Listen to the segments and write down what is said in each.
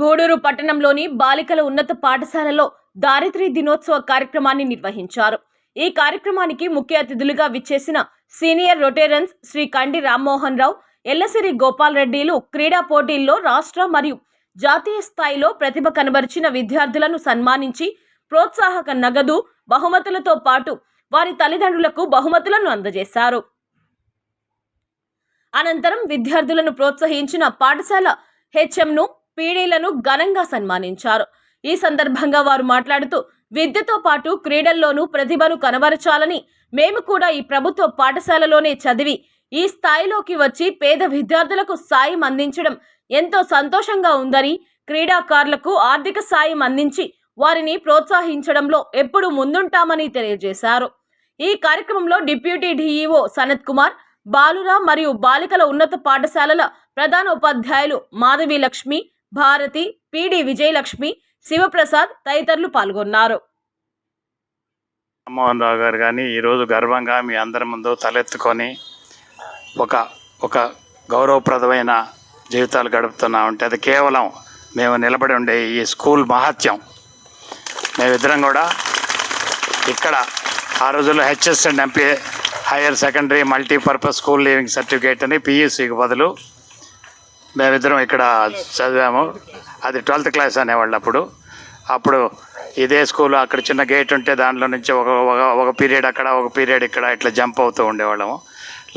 గూడూరు పట్టణంలోని బాలికల ఉన్నత పాఠశాలలో దారిద్ర్య దినోత్సవ కార్యక్రమాన్ని నిర్వహించారు. ఈ కార్యక్రమానికి ముఖ్య అతిథులుగా విచ్చేసిన సీనియర్ రొటేరన్స్ శ్రీ కండి రామ్మోహన్ రావు ఎల్లసిరి గోపాల్ రెడ్డిలు క్రీడా పోటీల్లో రాష్ట్ర మరియు జాతీయ స్థాయిలో ప్రతిభ కనబరిచిన విద్యార్థులను సన్మానించి ప్రోత్సాహక నగదు బహుమతులతో పాటు వారి తల్లిదండ్రులకు బహుమతులను అందజేశారు. అనంతరం విద్యార్థులను ప్రోత్సహించిన పాఠశాల హెచ్ఎంను పీడీలను ఘనంగా సన్మానించారు. ఈ సందర్భంగా వారు మాట్లాడుతూ విద్యతో పాటు క్రీడల్లోనూ ప్రతిభను కనబరచాలని మేము కూడా ఈ ప్రభుత్వ పాఠశాలలోనే చదివి ఈ స్థాయిలోకి వచ్చి పేద విద్యార్థులకు సాయం అందించడం ఎంతో సంతోషంగా ఉందని క్రీడాకారులకు ఆర్థిక సాయం అందించి వారిని ప్రోత్సహించడంలో ఎప్పుడు ముందుంటామని తెలియజేశారు. ఈ కార్యక్రమంలో డిప్యూటీ డీఈఓ సనత్ కుమార్ బాలుర మరియు బాలికల ఉన్నత పాఠశాలల ప్రధాన ఉపాధ్యాయులు మాధవి లక్ష్మి భారతి పిడి విజయలక్ష్మి శివప్రసాద్ తదితరులు పాల్గొన్నారు. రామ్మోహన్ రావు గారు కానీ ఈరోజు గర్వంగా మీ అందరి ముందు తలెత్తుకొని ఒక ఒక గౌరవప్రదమైన జీవితాలు గడుపుతున్నామంటే అది కేవలం మేము నిలబడి ఉండే ఈ స్కూల్ మహత్యం. మేమిద్దరం కూడా ఇక్కడ ఆ రోజుల్లో HS and MP higher secondary multipurpose school leaving certificate అని పియూసీకి బదులు మేమిద్దరం ఇక్కడ చదివాము. అది ట్వెల్త్ క్లాస్ అనేవాళ్ళు అప్పుడు అప్పుడు ఇదే స్కూల్ అక్కడ చిన్న గేట్ ఉంటే దాంట్లో నుంచి ఒక ఒక ఒక పీరియడ్ అక్కడ ఒక పీరియడ్ ఇక్కడ ఇట్లా జంప్ అవుతూ ఉండేవాళ్ళము.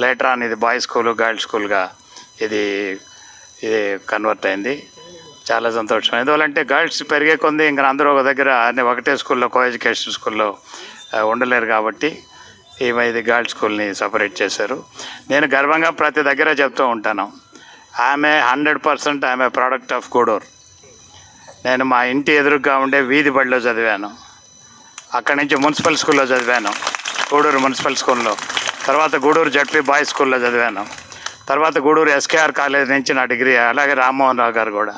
లేటర్ ఆన్ ఇది బాయ్స్ స్కూలు గర్ల్స్ స్కూల్గా ఇది ఇది కన్వర్ట్ అయింది. చాలా సంతోషం. ఎందువల్లంటే గర్ల్స్ పెరిగే కొంది ఇంకా అందరూ ఒక దగ్గర అన్ని ఒకటే స్కూల్లో కో ఎడ్యుకేషన్ స్కూల్లో ఉండలేరు కాబట్టి ఈమె ఇది గర్ల్స్ స్కూల్ని సపరేట్ చేశారు. నేను గర్వంగా ప్రతి దగ్గర చెప్తూ ఉంటాను. ఆమె హండ్రెడ్ పర్సెంట్ ఆమె ప్రోడక్ట్ ఆఫ్ గూడూరు. నేను మా ఇంటి ఎదురుగా ఉండే వీధి బడిలో చదివాను. అక్కడి నుంచి మున్సిపల్ స్కూల్లో చదివాను. గూడూరు మున్సిపల్ స్కూల్లో. తర్వాత గూడూరు జడ్పీ బాయ్స్ స్కూల్లో చదివాను. తర్వాత గూడూరు ఎస్కేఆర్ కాలేజ్ నుంచి నా డిగ్రీ అలాగే రామ్మోహన్ రావు గారు కూడా.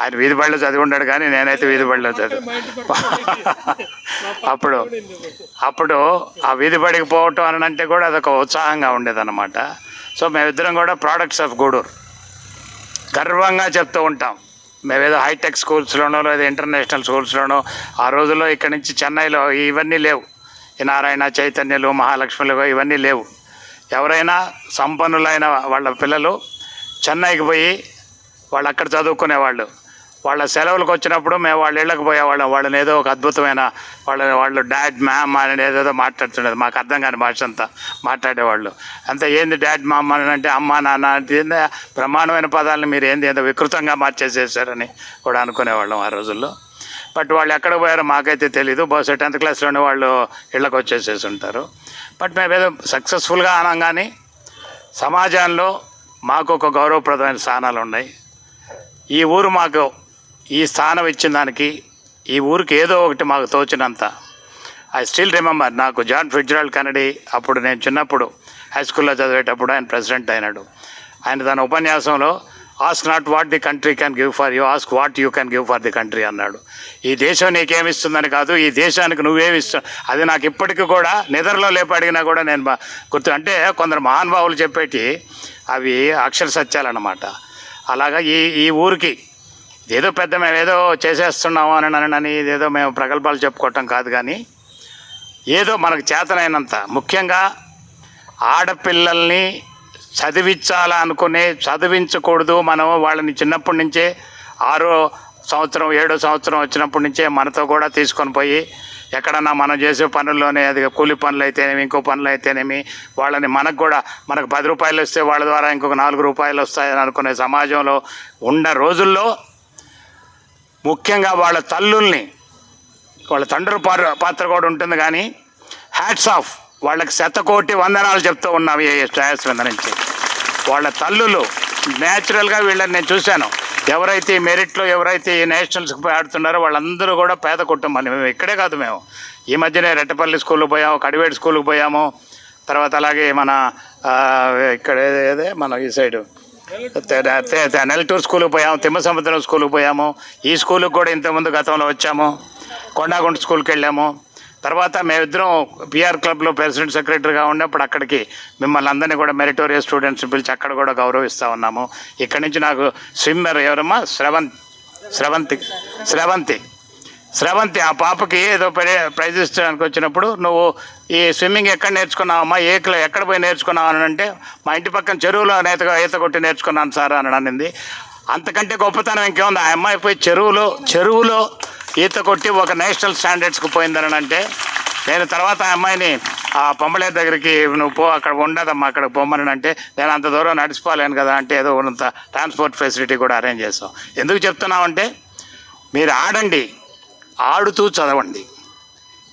ఆయన వీధి బడిలో చదివి ఉన్నాడు కానీ నేనైతే వీధి బడిలో చదివి అప్పుడు అప్పుడు ఆ వీధి బడికి పోవటం అని అంటే కూడా అదొక ఉత్సాహంగా ఉండేదన్నమాట. సో మేమిద్దరం కూడా ప్రోడక్ట్స్ ఆఫ్ గూడూరు. గర్వంగా చెప్తూ ఉంటాం. మేమేదో హైటెక్ స్కూల్స్లోనో లేదా ఇంటర్నేషనల్ స్కూల్స్లోనో ఆ రోజుల్లో ఇక్కడి నుంచి చెన్నైలో ఇవన్నీ లేవు. ఈ నారాయణ చైతన్యలు మహాలక్ష్మిలు ఇవన్నీ లేవు. ఎవరైనా సంపన్నులైన వాళ్ళ పిల్లలు చెన్నైకి పోయి వాళ్ళు అక్కడ చదువుకునేవాళ్ళు. వాళ్ళ సెలవులకు వచ్చినప్పుడు మేము వాళ్ళ ఇళ్ళకి పోయేవాళ్ళం. వాళ్ళని ఏదో ఒక అద్భుతమైన వాళ్ళ వాళ్ళు డాడ్ మ్యామ్ అని ఏదేదో మాట్లాడుతుండేది. మాకు అర్థం కాని భాష అంతా మాట్లాడేవాళ్ళు. అంతే ఏంది డాడ్ మామ్ అని అంటే అమ్మ నాన్న అంటే ప్రమాణమైన బ్రహ్మాండమైన పదాలను మీరు ఏంది ఏదో వికృతంగా మార్చేసేసారని కూడా అనుకునేవాళ్ళం ఆ రోజుల్లో. బట్ వాళ్ళు ఎక్కడ పోయారో మాకైతే తెలీదు. బహుశా టెన్త్ క్లాస్లోనే వాళ్ళు ఇళ్ళకి వచ్చేసేసి ఉంటారు. బట్ మేము ఏదో సక్సెస్ఫుల్గా అనం కానీ సమాజంలో మాకు ఒక గౌరవప్రదమైన స్థానాలు ఉన్నాయి. ఈ ఊరు మాకు ఈ స్థానం ఇచ్చిన దానికి ఈ ఊరికి ఏదో ఒకటి మాకు తోచినంత. ఐ స్టిల్ రిమెంబర్ నాకు జాన్ ఫిట్జరాల్డ్ కెనడీ అప్పుడు నేను చిన్నప్పుడు హై స్కూల్లో చదివేటప్పుడు ఆయన ప్రెసిడెంట్ అయినాడు. ఆయన తన ఉపన్యాసంలో ask not what the country can give for you ask what you can give for the country అన్నాడు. ఈ దేశం నీకేమిస్తుందని కాదు ఈ దేశానికి నువ్వేమిస్తా అది నాకు ఇప్పటికీ కూడా నిద్రలో లేపు అడిగినా కూడా నేను గుర్తు అంటే కొందరు మహానుభావులు చెప్పేటి అవి అక్షర సత్యాలన్నమాట. అలాగా ఈ ఈ ఊరికి ఏదో పెద్ద మేము ఏదో చేసేస్తున్నాము అని అని ఏదో మేము ప్రగల్భాలు చెప్పుకోవటం కాదు కానీ ఏదో మనకు చేతనైనంత. ముఖ్యంగా ఆడపిల్లల్ని చదివించాలా అనుకునే చదివించకూడదు మనం వాళ్ళని చిన్నప్పటి నుంచే ఆరో సంవత్సరం ఏడో సంవత్సరం వచ్చినప్పటి నుంచే మనతో కూడా తీసుకొని పోయి ఎక్కడన్నా మనం చేసే పనుల్లోనే అది కూలి పనులు అయితేనేమి ఇంకో పనులు అయితేనేమి వాళ్ళని మనకు కూడా మనకు పది రూపాయలు వస్తే వాళ్ళ ద్వారా ఇంకొక నాలుగు రూపాయలు వస్తాయని అనుకునే సమాజంలో ఉన్న రోజుల్లో ముఖ్యంగా వాళ్ళ తల్లుల్ని వాళ్ళ తండ్రి పాత్ర పాత్ర కూడా ఉంటుంది కానీ హ్యాట్స్ ఆఫ్ వాళ్ళకి శతకోటి వందనాలు చెప్తూ ఉన్నాం ఏ శ్రేయస్వంద నుంచి. వాళ్ళ తల్లులు న్యాచురల్గా వీళ్ళని నేను చూశాను. ఎవరైతే ఈ మెరిట్లో ఎవరైతే ఈ నేషనల్స్కి ఆడుతున్నారో వాళ్ళందరూ కూడా పేద కుటుంబాలు మేము ఇక్కడే కాదు మేము. ఈ మధ్యనే రెట్టపల్లి స్కూల్కి పోయాము కడివేడు స్కూల్కి పోయాము. తర్వాత అలాగే మన ఇక్కడ ఏదే మన ఈ సైడు నెల్లూరు స్కూల్కి పోయాము తిమ్మసముద్రం స్కూల్కి పోయాము. ఈ స్కూల్కి కూడా ఇంతకుముందు గతంలో వచ్చాము. కొండాగుంట స్కూల్కి వెళ్ళాము. తర్వాత మేమిద్దరం పిఆర్ క్లబ్లో ప్రెసిడెంట్ సెక్రటరీగా ఉన్నప్పుడు అక్కడికి మిమ్మల్ని అందరినీ కూడా మెరిటోరియస్ స్టూడెంట్స్ పిలిచి అక్కడ కూడా గౌరవిస్తూ ఉన్నాము. ఇక్కడి నుంచి నాకు స్విమ్మర్ ఎవరమ్మా? శ్రవంత్. స్రవంతి స్రవంతి స్రవంతి ఆ పాపకి ఏదో ప్రైజ్ ప్రైజ్ ఇచ్చడానికి వచ్చినప్పుడు నువ్వు ఈ స్విమ్మింగ్ ఎక్కడ నేర్చుకున్నావమ్మా ఏ ఎక్కడ పోయి నేర్చుకున్నావు అని అంటే మా ఇంటి పక్కన చెరువులో నేత ఈత కొట్టి నేర్చుకున్నాను సార్ అని అనింది. అంతకంటే గొప్పతనం ఇంకేముంది? ఆ అమ్మాయి పోయి చెరువులో చెరువులో ఈత కొట్టి ఒక నేషనల్ స్టాండర్డ్స్కి పోయిందని అంటే నేను తర్వాత ఆ అమ్మాయిని ఆ పొంబలే దగ్గరికి నువ్వు పో అక్కడ ఉండదమ్మా అక్కడ పొమ్మని అంటే నేను అంత దూరం నడిచిపోలేను కదా అంటే ఏదో ఉన్నంత ట్రాన్స్పోర్ట్ ఫెసిలిటీ కూడా అరేంజ్ చేస్తాం. ఎందుకు చెప్తున్నామంటే మీరు ఆడండి. ఆడుతూ చదవండి.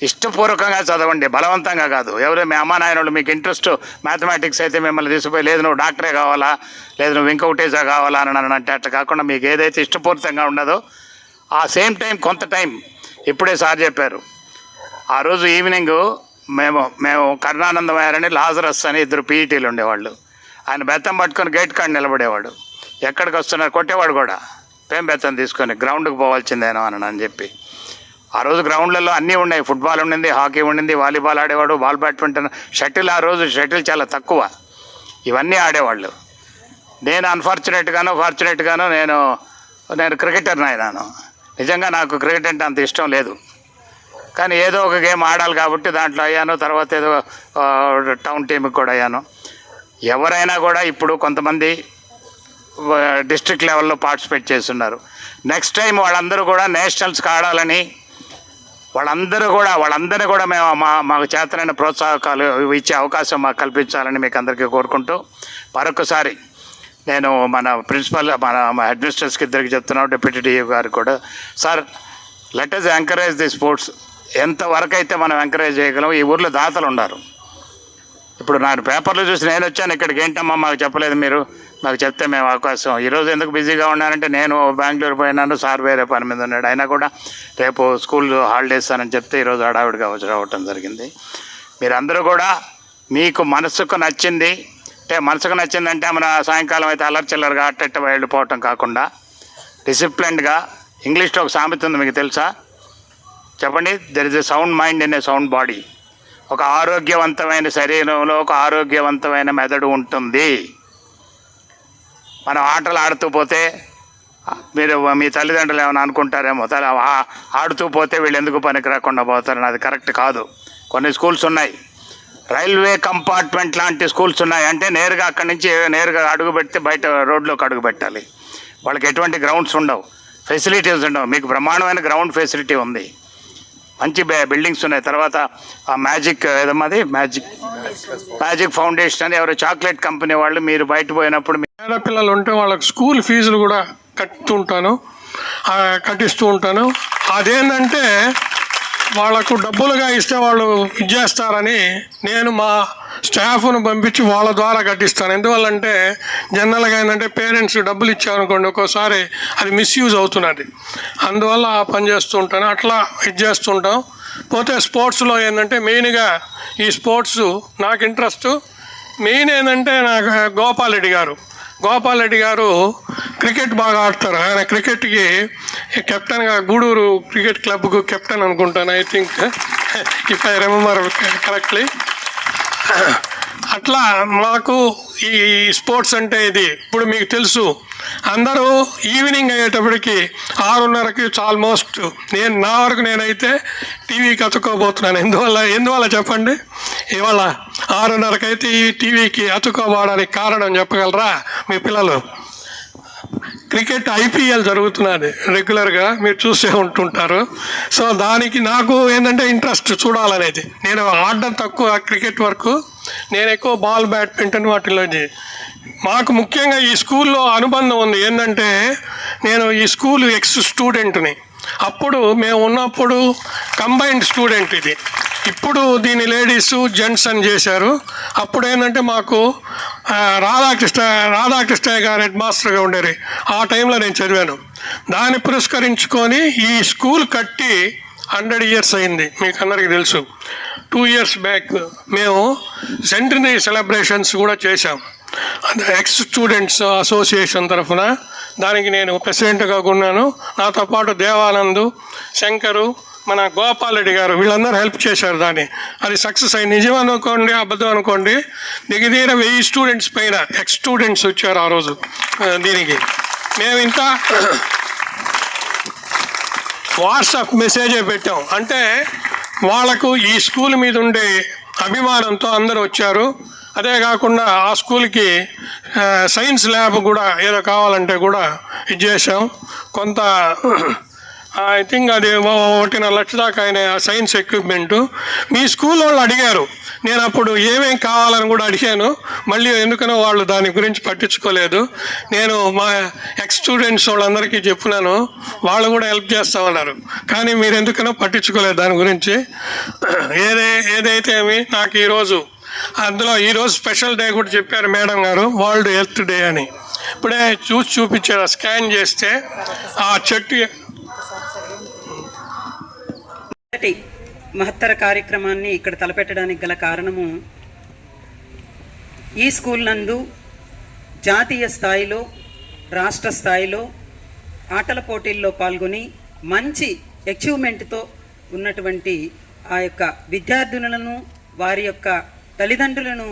ఇష్టపూర్వకంగా చదవండి బలవంతంగా కాదు. ఎవరో మీ అమ్మా నాయనలు మీకు ఇంట్రెస్ట్ మ్యాథమెటిక్స్ అయితే మిమ్మల్ని తీసుకుపోయి లేదు నువ్వు డాక్టరే కావాలా? లేదు నువ్వు ఇంకొకటేజా కావాలా? అని అని అంటే అట్లా కాకుండా మీకు ఏదైతే ఇష్టపూరితంగా ఉండదో ఆ సేమ్ టైం కొంత టైం ఇప్పుడే సార్ చెప్పారు. ఆ రోజు ఈవినింగ్ మేము మేము కరుణానందమయ్యారని లాజరస్ అని ఇద్దరు పీఈటీలు ఉండేవాళ్ళు. ఆయన బెత్తం పట్టుకొని గేట్ కాడ నిలబడేవాడు. ఎక్కడికి వస్తున్నారు? కొట్టేవాడు కూడా. పేం బెత్తం తీసుకొని గ్రౌండ్కి పోవాల్సిందేనో? అని అని చెప్పి. ఆ రోజు గ్రౌండ్లలో అన్నీ ఉన్నాయి. ఫుట్బాల్ ఉండింది హాకీ ఉండింది వాలీబాల్ ఆడేవాడు బాల్ బ్యాడ్మింటన్. షటిల్ ఆ రోజు షటిల్ చాలా తక్కువ. ఇవన్నీ ఆడేవాళ్ళు. నేను అన్ఫార్చునేట్గాను ఫార్చునేట్గాను నేను నేను క్రికెటర్ని అయినాను నిజంగా నాకు క్రికెట్ అంటే అంత ఇష్టం లేదు. కానీ ఏదో ఒక గేమ్ ఆడాలి కాబట్టి దాంట్లో అయ్యాను. తర్వాత ఏదో టౌన్ టీంకి కూడా అయ్యాను. ఎవరైనా కూడా ఇప్పుడు కొంతమంది డిస్ట్రిక్ట్ లెవెల్లో పార్టిసిపేట్ చేస్తున్నారు. నెక్స్ట్ టైం వాళ్ళందరూ కూడా నేషనల్స్కి ఆడాలని వాళ్ళందరూ కూడా వాళ్ళందరినీ కూడా మేము మా మాకు చేతనైన ప్రోత్సాహకాలు ఇచ్చే అవకాశం మాకు కల్పించాలని మీకు అందరికీ కోరుకుంటూ మరొకసారి నేను మన ప్రిన్సిపల్ మన అడ్మినిస్ట్రేటర్స్కి ఇద్దరికి చెప్తున్నాం డిప్యూటీ డిఓ గారు కూడా. Sir let us encourage the sports ఎంతవరకు అయితే మనం ఎంకరేజ్ చేయగలం ఈ ఊర్లో దాతలు ఉన్నారు. ఇప్పుడు నాకు పేపర్లో చూసి నేను వచ్చాను ఇక్కడికి. ఏంటమ్మా మాకు చెప్పలేదు మీరు? మాకు చెప్తే మేము అవకాశం. ఈరోజు ఎందుకు బిజీగా ఉన్నానంటే నేను బెంగళూరు పోయినాను సార్ వేరే పని మీద ఉన్నాడు. అయినా కూడా రేపు స్కూల్ హాలిడేస్ అని చెప్తే ఈరోజు హడావిడిగా వచ్చి రావటం జరిగింది. మీరందరూ కూడా మీకు మనసుకు నచ్చింది అంటే మనసుకు నచ్చిందంటే మన సాయంకాలం అయితే అల్లర్చిల్లరగా అట్టెట్ట వెళ్ళిపోవటం కాకుండా డిసిప్లిన్డ్గా ఇంగ్లీష్లో ఒక సామెత ఉంది మీకు తెలుసా? చెప్పండి. There is a sound mind in a sound body ఒక ఆరోగ్యవంతమైన శరీరంలో ఒక ఆరోగ్యవంతమైన మెదడు ఉంటుంది. మనం ఆటలు ఆడుతూ పోతే మీరు మీ తల్లిదండ్రులు ఏమైనా అనుకుంటారేమో తల ఆడుతూ పోతే వీళ్ళు ఎందుకు పనికి రాకుండా పోతారని అది కరెక్ట్ కాదు. కొన్ని స్కూల్స్ ఉన్నాయి. రైల్వే కంపార్ట్మెంట్ లాంటి స్కూల్స్ ఉన్నాయి. అంటే నేరుగా అక్కడి నుంచి నేరుగా అడుగు పెడితే బయట రోడ్లోకి అడుగు పెట్టాలి. వాళ్ళకి ఎటువంటి గ్రౌండ్స్ ఉండవు. ఫెసిలిటీస్ ఉండవు. మీకు బ్రహ్మాండమైన గ్రౌండ్ ఫెసిలిటీ ఉంది. మంచి బిల్డింగ్స్ ఉన్నాయి. తర్వాత ఆ మ్యాజిక్ ఏదమ్మది? మ్యాజిక్. మ్యాజిక్ ఫౌండేషన్ అని ఎవరో చాక్లెట్ కంపెనీ వాళ్ళు మీరు బయట పోయినప్పుడు పిల్లలు ఉంటే వాళ్ళకి స్కూల్ ఫీజులు కూడా కట్టుతుంటాను కట్టిస్తూ ఉంటాను. అదేంటంటే వాళ్ళకు డబ్బులుగా ఇస్తే వాళ్ళు ఇచ్చేస్తారని నేను మా స్టాఫ్ను పంపించి వాళ్ళ ద్వారా కట్టిస్తాను. ఎందువల్లంటే జనరల్గా ఏంటంటే పేరెంట్స్ డబ్బులు ఇచ్చారనుకోండి ఒక్కోసారి అది మిస్యూజ్ అవుతున్నది. అందువల్ల ఆ పని చేస్తూ ఉంటాను. అట్లా ఇది చేస్తుంటాం పోతే స్పోర్ట్స్లో ఏంటంటే మెయిన్గా ఈ స్పోర్ట్స్ నాకు ఇంట్రెస్ట్. మెయిన్ ఏంటంటే నాకు గోపాల్ రెడ్డి గారు. గోపాల్ రెడ్డి గారు క్రికెట్ బాగా ఆడతారు. ఆయన క్రికెట్కి కెప్టెన్గా గూడూరు క్రికెట్ క్లబ్కు కెప్టెన్ అనుకుంటాను I think if I remember correctly అట్లా మాకు ఈ స్పోర్ట్స్ అంటే ఇది. ఇప్పుడు మీకు తెలుసు అందరూ ఈవినింగ్ అయ్యేటప్పటికి ఆరున్నరకి ఆల్మోస్ట్ నేను నా వరకు నేనైతే టీవీకి కతుక్కోబోతున్నాను ఎందువల్ల ఎందువల్ల చెప్పండి? ఇవాళ ఆరున్నరకైతే ఈ టీవీకి అతుక్కోబోవడానికి కారణం చెప్పగలరా మీ పిల్లలు? క్రికెట్ ఐపీఎల్ జరుగుతున్నది రెగ్యులర్గా మీరు చూసే ఉంటుంటారు. సో దానికి నాకు ఏంటంటే ఇంట్రెస్ట్ చూడాలనేది. నేను ఆడడం తక్కువ క్రికెట్ వరకు నేను ఎక్కువ బాల్ బ్యాడ్మింటన్ వాటిలో మాకు ముఖ్యంగా ఈ స్కూల్లో అనుబంధం ఉంది ఏంటంటే నేను ఈ స్కూల్ ఎక్స్ స్టూడెంట్ని. అప్పుడు మేము ఉన్నప్పుడు కంబైన్డ్ స్టూడెంట్ ఇది. ఇప్పుడు దీని లేడీస్ జెంట్స్ అని చేశారు. అప్పుడు ఏంటంటే మాకు రాధాకృష్ణ రాధాకృష్ణ గారు హెడ్ మాస్టర్గా ఉండేది. ఆ టైంలో నేను చదివాను. దాన్ని పురస్కరించుకొని ఈ స్కూల్ కట్టి హండ్రెడ్ ఇయర్స్ అయింది. మీకు అందరికీ తెలుసు. టూ ఇయర్స్ బ్యాక్ మేము సెంటనరీ సెలబ్రేషన్స్ కూడా చేశాం. ఎక్స్ స్టూడెంట్స్ అసోసియేషన్ తరఫున దానికి నేను ప్రెసిడెంట్గా ఉన్నాను. నాతో పాటు దేవానందు శంకరు మన గోపాల్ రెడ్డి గారు వీళ్ళందరూ హెల్ప్ చేశారు దాన్ని. అది సక్సెస్ అయింది నిజం అనుకోండి అబద్ధం అనుకోండి దిగదీర వెయ్యి స్టూడెంట్స్ పైన ఎక్స్ స్టూడెంట్స్ వచ్చారు ఆ రోజు దీనికి. మేము ఇంత వాట్సాప్ మెసేజే పెట్టాం. అంటే వాళ్ళకు ఈ స్కూల్ మీద ఉండే అభిమానంతో అందరూ వచ్చారు. అదే కాకుండా ఆ స్కూల్కి సైన్స్ ల్యాబ్ కూడా ఏదో కావాలంటే కూడా ఇది చేసాం కొంత ఐ థింక్ అది ఓ- ఒకటిన్నర లక్ష దాకా ఆయన సైన్స్ ఎక్విప్మెంట్ మీ స్కూల్ వాళ్ళు అడిగారు. నేను అప్పుడు ఏమేం కావాలని కూడా అడిగాను. మళ్ళీ ఎందుకనో వాళ్ళు దాని గురించి పట్టించుకోలేదు. నేను మా ఎక్స్ స్టూడెంట్స్ వాళ్ళందరికీ చెప్పినాను. వాళ్ళు కూడా హెల్ప్ చేస్తామన్నారు కానీ మీరు ఎందుకనో పట్టించుకోలేదు దాని గురించి. ఏదే ఏదైతే ఏమి నాకు ఈరోజు అందులో ఈరోజు స్పెషల్ డే కూడా చెప్పారు మేడం గారు వరల్డ్ హెల్త్ డే అని. ఇప్పుడే చూసి చూపించారు స్కాన్ చేస్తే ఆ చెట్టు ఇంతటి మహత్తర కార్యక్రమాన్ని ఇక్కడ తలపెట్టడానికి గల కారణము ఈ స్కూల్ నందు జాతీయ స్థాయిలో రాష్ట్ర స్థాయిలో ఆటల పోటీల్లో పాల్గొని మంచి అచీవ్మెంట్తో ఉన్నటువంటి ఆ యొక్క విద్యార్థులను వారి యొక్క తల్లిదండ్రులను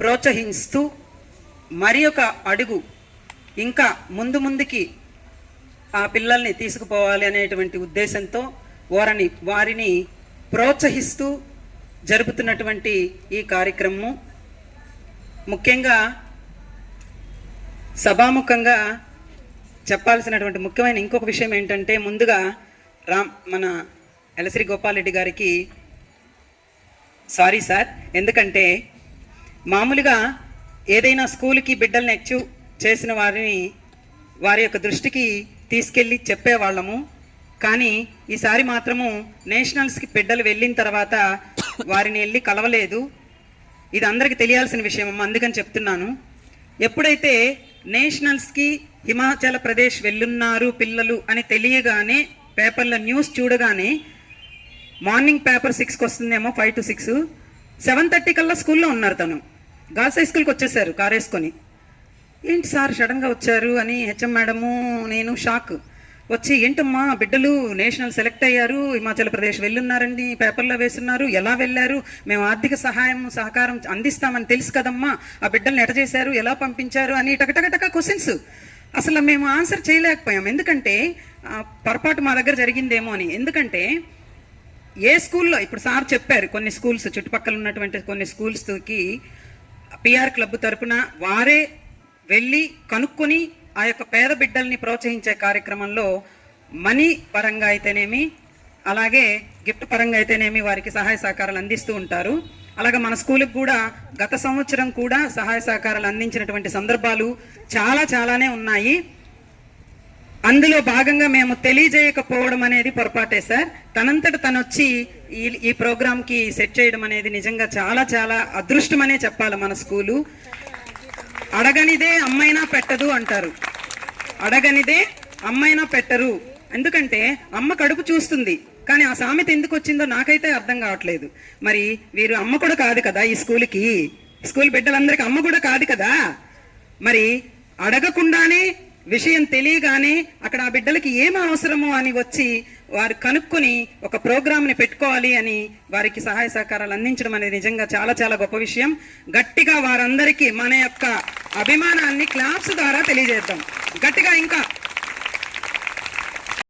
ప్రోత్సహిస్తూ మరి ఒక అడుగు ఇంకా ముందు ముందుకి ఆ పిల్లల్ని తీసుకుపోవాలి అనేటువంటి ఉద్దేశంతో వారిని వారిని ప్రోత్సహిస్తూ జరుపుతున్నటువంటి ఈ కార్యక్రమము. ముఖ్యంగా సభాముఖంగా చెప్పాల్సినటువంటి ముఖ్యమైన ఇంకొక విషయం ఏంటంటే ముందుగా రామ్ మన ఎలసిరి గోపాలరెడ్డి గారికి సారీ సార్. ఎందుకంటే మామూలుగా ఏదైనా స్కూల్కి బిడ్డల్ని ఎక్చు చేసిన వారిని వారి యొక్క దృష్టికి తీసుకెళ్ళి చెప్పేవాళ్ళము. కానీ ఈసారి మాత్రము నేషనల్స్కి బిడ్డలు వెళ్ళిన తర్వాత వారిని వెళ్ళి కలవలేదు. ఇది అందరికి తెలియాల్సిన విషయం అమ్మ అందుకని చెప్తున్నాను. ఎప్పుడైతే నేషనల్స్కి హిమాచల్ ప్రదేశ్ వెళ్ళున్నారు పిల్లలు అని తెలియగానే పేపర్లో న్యూస్ చూడగానే మార్నింగ్ పేపర్ సిక్స్కి వస్తుందేమో five to six seven thirty కల్లా స్కూల్లో ఉన్నారు తను. గర్ల్స్ హై స్కూల్కి వచ్చేసారు కారేసుకొని ఏంటి సార్ సడన్గా వచ్చారు అని హెచ్ఎం మేడము నేను షాక్. వచ్చి ఏంటమ్మా బిడ్డలు నేషనల్ సెలెక్ట్ అయ్యారు హిమాచల్ ప్రదేశ్ వెళ్ళున్నారండి పేపర్లో వేస్తున్నారు ఎలా వెళ్ళారు? మేము ఆర్థిక సహాయం సహకారం అందిస్తామని తెలుసు కదమ్మా. ఆ బిడ్డల్ని ఎట చేశారు ఎలా పంపించారు? అని టకటకటక క్వశ్చన్స్ అసలు మేము ఆన్సర్ చేయలేకపోయాం. ఎందుకంటే పొరపాటు మా దగ్గర జరిగిందేమో అని. ఎందుకంటే ఏ స్కూల్లో ఇప్పుడు సార్ చెప్పారు కొన్ని స్కూల్స్ చుట్టుపక్కల ఉన్నటువంటి కొన్ని స్కూల్స్కి పిఆర్ క్లబ్ తరపున వారే వెళ్ళి కనుక్కొని ఆ యొక్క పేద బిడ్డల్ని ప్రోత్సహించే కార్యక్రమంలో మనీ పరంగా అయితేనేమి అలాగే గిఫ్ట్ పరంగా అయితేనేమి వారికి సహాయ సహకారాలు అందిస్తూ ఉంటారు. అలాగే మన స్కూల్కి కూడా గత సంవత్సరం కూడా సహాయ సహకారాలు అందించినటువంటి సందర్భాలు చాలా చాలానే ఉన్నాయి. అందులో భాగంగా మేము తెలియజేయకపోవడం అనేది పొరపాటే సార్. తనంతట తను వచ్చి ఈ ఈ ప్రోగ్రామ్కి సెట్ చేయడం అనేది నిజంగా చాలా చాలా అదృష్టమనే చెప్పాలి మన స్కూలు. అడగనిదే అమ్మైనా పెట్టదు అంటారు. అడగనిదే అమ్మైనా పెట్టరు. ఎందుకంటే అమ్మ కడుపు చూస్తుంది. కానీ ఆ సామెత ఎందుకు వచ్చిందో నాకైతే అర్థం కావట్లేదు. మరి వీరు అమ్మ కూడా కాదు కదా ఈ స్కూల్కి? స్కూల్ బిడ్డలందరికీ అమ్మ కూడా కాదు కదా? మరి అడగకుండానే విషయం తెలియగానే అక్కడ ఆ బిడ్డలకి ఏం అవసరమో అని వచ్చి వారు కనుక్కొని ఒక ప్రోగ్రామ్ని పెట్టుకోవాలి అని వారికి సహాయ సహకారాలు అందించడం అనేది నిజంగా చాలా చాలా గొప్ప విషయం. గట్టిగా వారందరికీ మన యొక్క అభిమానాన్ని క్లాప్స్ ద్వారా తెలియజేద్దాం. గట్టిగా ఇంకా